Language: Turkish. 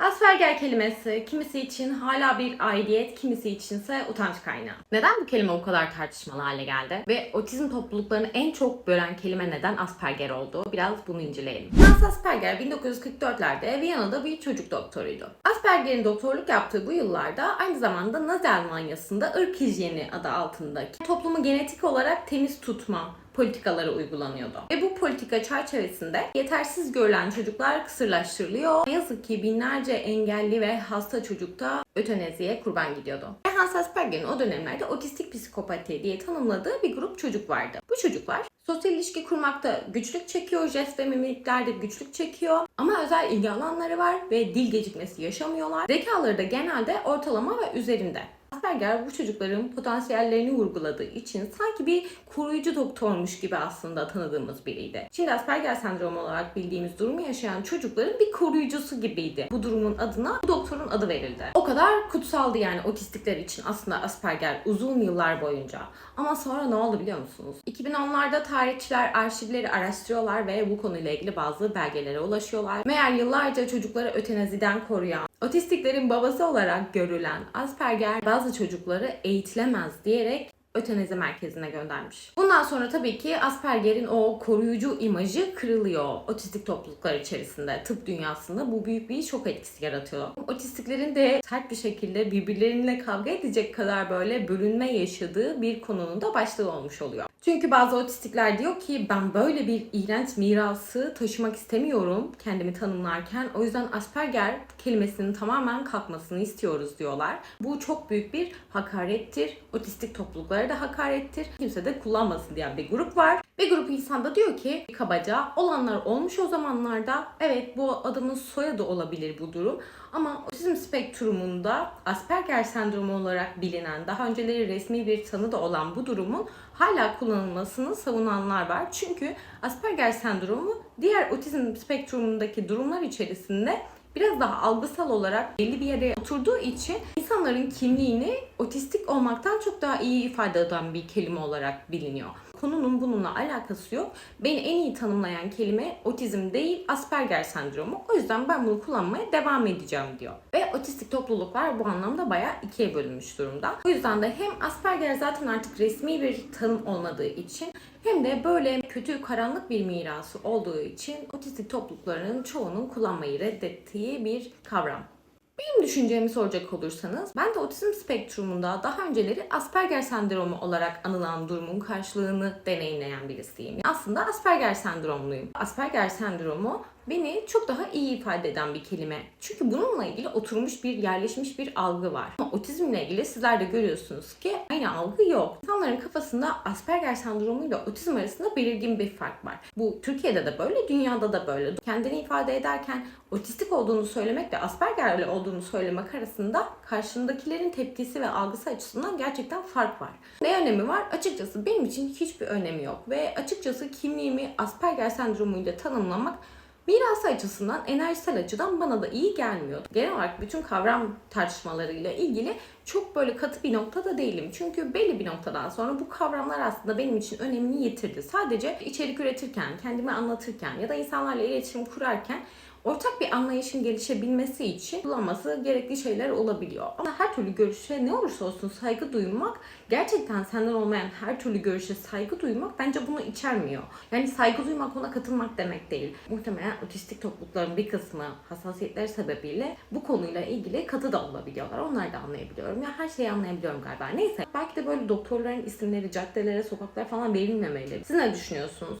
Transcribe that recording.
Asperger kelimesi kimisi için hala bir aidiyet, kimisi içinse utanç kaynağı. Neden bu kelime o kadar tartışmalı hale geldi? Ve otizm topluluklarını en çok bölen kelime neden Asperger oldu? Biraz bunu inceleyelim. Hans Asperger 1944'lerde Viyana'da bir çocuk doktoruydu. Asperger'in doktorluk yaptığı bu yıllarda aynı zamanda Nazi Almanya'sında ırk hijyeni adı altındaki toplumu genetik olarak temiz tutma politikaları uygulanıyordu. Ve bu politika çerçevesinde yetersiz görülen çocuklar kısırlaştırılıyor. Ne yazık ki binlerce engelli ve hasta çocukta öteneziye kurban gidiyordu. Hans Asperger'in o dönemlerde otistik psikopati diye tanımladığı bir grup çocuk vardı. Bu çocuklar sosyal ilişki kurmakta güçlük çekiyor, jest ve mimiklerde güçlük çekiyor ama özel ilgi alanları var ve dil gecikmesi yaşamıyorlar. Zekaları da genelde ortalama ve üzerinde. Asperger bu çocukların potansiyellerini vurguladığı için sanki bir koruyucu doktormuş gibi aslında tanıdığımız biriydi. Şimdi Asperger sendromu olarak bildiğimiz durumu yaşayan çocukların bir koruyucusu gibiydi. Bu durumun adına bu doktorun adı verildi. O kadar kutsaldı yani otistikler için aslında Asperger uzun yıllar boyunca. Ama sonra ne oldu biliyor musunuz? 2010'larda tarihçiler arşivleri araştırıyorlar ve bu konuyla ilgili bazı belgelere ulaşıyorlar. Meğer yıllarca çocukları ötenaziden koruyan, otistiklerin babası olarak görülen Asperger bazı çocukları eğitilemez diyerek ötenazi merkezine göndermiş. Bundan sonra tabii ki Asperger'in o koruyucu imajı kırılıyor otistik topluluklar içerisinde. Tıp dünyasında bu büyük bir şok etkisi yaratıyor. Otistiklerin de sert bir şekilde birbirleriyle kavga edecek kadar böyle bölünme yaşadığı bir konunun da başlığı olmuş oluyor. Çünkü bazı otistikler diyor ki ben böyle bir iğrenç mirası taşımak istemiyorum kendimi tanımlarken. O yüzden Asperger kelimesinin tamamen kalkmasını istiyoruz diyorlar. Bu çok büyük bir hakarettir. Otistik topluluklara da hakarettir. Kimse de kullanmasın diyen bir grup var. Bir grup insan da diyor ki kabaca olanlar olmuş o zamanlarda. Evet bu adamın soyadı olabilir bu durum. Ama otizm spektrumunda Asperger sendromu olarak bilinen, daha önceleri resmi bir tanı da olan bu durumun hala kullanılmasını savunanlar var. Çünkü Asperger sendromu diğer otizm spektrumundaki durumlar içerisinde biraz daha algısal olarak belli bir yere oturduğu için insanların kimliğini otistik olmaktan çok daha iyi ifade eden bir kelime olarak biliniyor. Konunun bununla alakası yok. Beni en iyi tanımlayan kelime otizm değil Asperger sendromu. O yüzden ben bunu kullanmaya devam edeceğim diyor. Ve otistik topluluklar bu anlamda bayağı ikiye bölünmüş durumda. O yüzden de hem Asperger zaten artık resmi bir tanım olmadığı için hem de böyle kötü karanlık bir mirası olduğu için otistik topluluklarının çoğunun kullanmayı reddettiği bir kavram. Benim düşüncemi soracak olursanız, ben de otizm spektrumunda daha önceleri Asperger sendromu olarak anılan durumun karşılığını deneyimleyen birisiyim. Aslında Asperger sendromluyum. Asperger sendromu beni çok daha iyi ifade eden bir kelime. Çünkü bununla ilgili oturmuş bir, yerleşmiş bir algı var. Ama otizmle ilgili sizler de görüyorsunuz ki aynı algı yok. İnsanların kafasında Asperger sendromu ile otizm arasında belirgin bir fark var. Bu Türkiye'de de böyle, dünyada da böyle. Kendini ifade ederken otistik olduğunu söylemek ve Asperger'li olduğunu söylemek arasında karşındakilerin tepkisi ve algısı açısından gerçekten fark var. Ne önemi var? Açıkçası benim için hiçbir önemi yok ve açıkçası kimliğimi Asperger sendromuyla tanımlamak Mirası açısından, enerjisel açıdan bana da iyi gelmiyor. Genel olarak bütün kavram tartışmalarıyla ilgili çok böyle katı bir noktada değilim. Çünkü belli bir noktadan sonra bu kavramlar aslında benim için önemini yitirdi. Sadece içerik üretirken, kendimi anlatırken ya da insanlarla iletişim kurarken ortak bir anlayışın gelişebilmesi için kullanması gerekli şeyler olabiliyor. Ama her türlü görüşe ne olursa olsun saygı duymak, gerçekten senden olmayan her türlü görüşe saygı duymak bence bunu içermiyor. Yani saygı duymak ona katılmak demek değil. Muhtemelen otistik toplulukların bir kısmı hassasiyetleri sebebiyle bu konuyla ilgili katı da olabiliyorlar. Onları da anlayabiliyorum. Ya her şeyi anlayabiliyorum galiba. Neyse. Belki de böyle doktorların isimleri caddelere, sokaklara falan verilmemeli. Siz ne düşünüyorsunuz?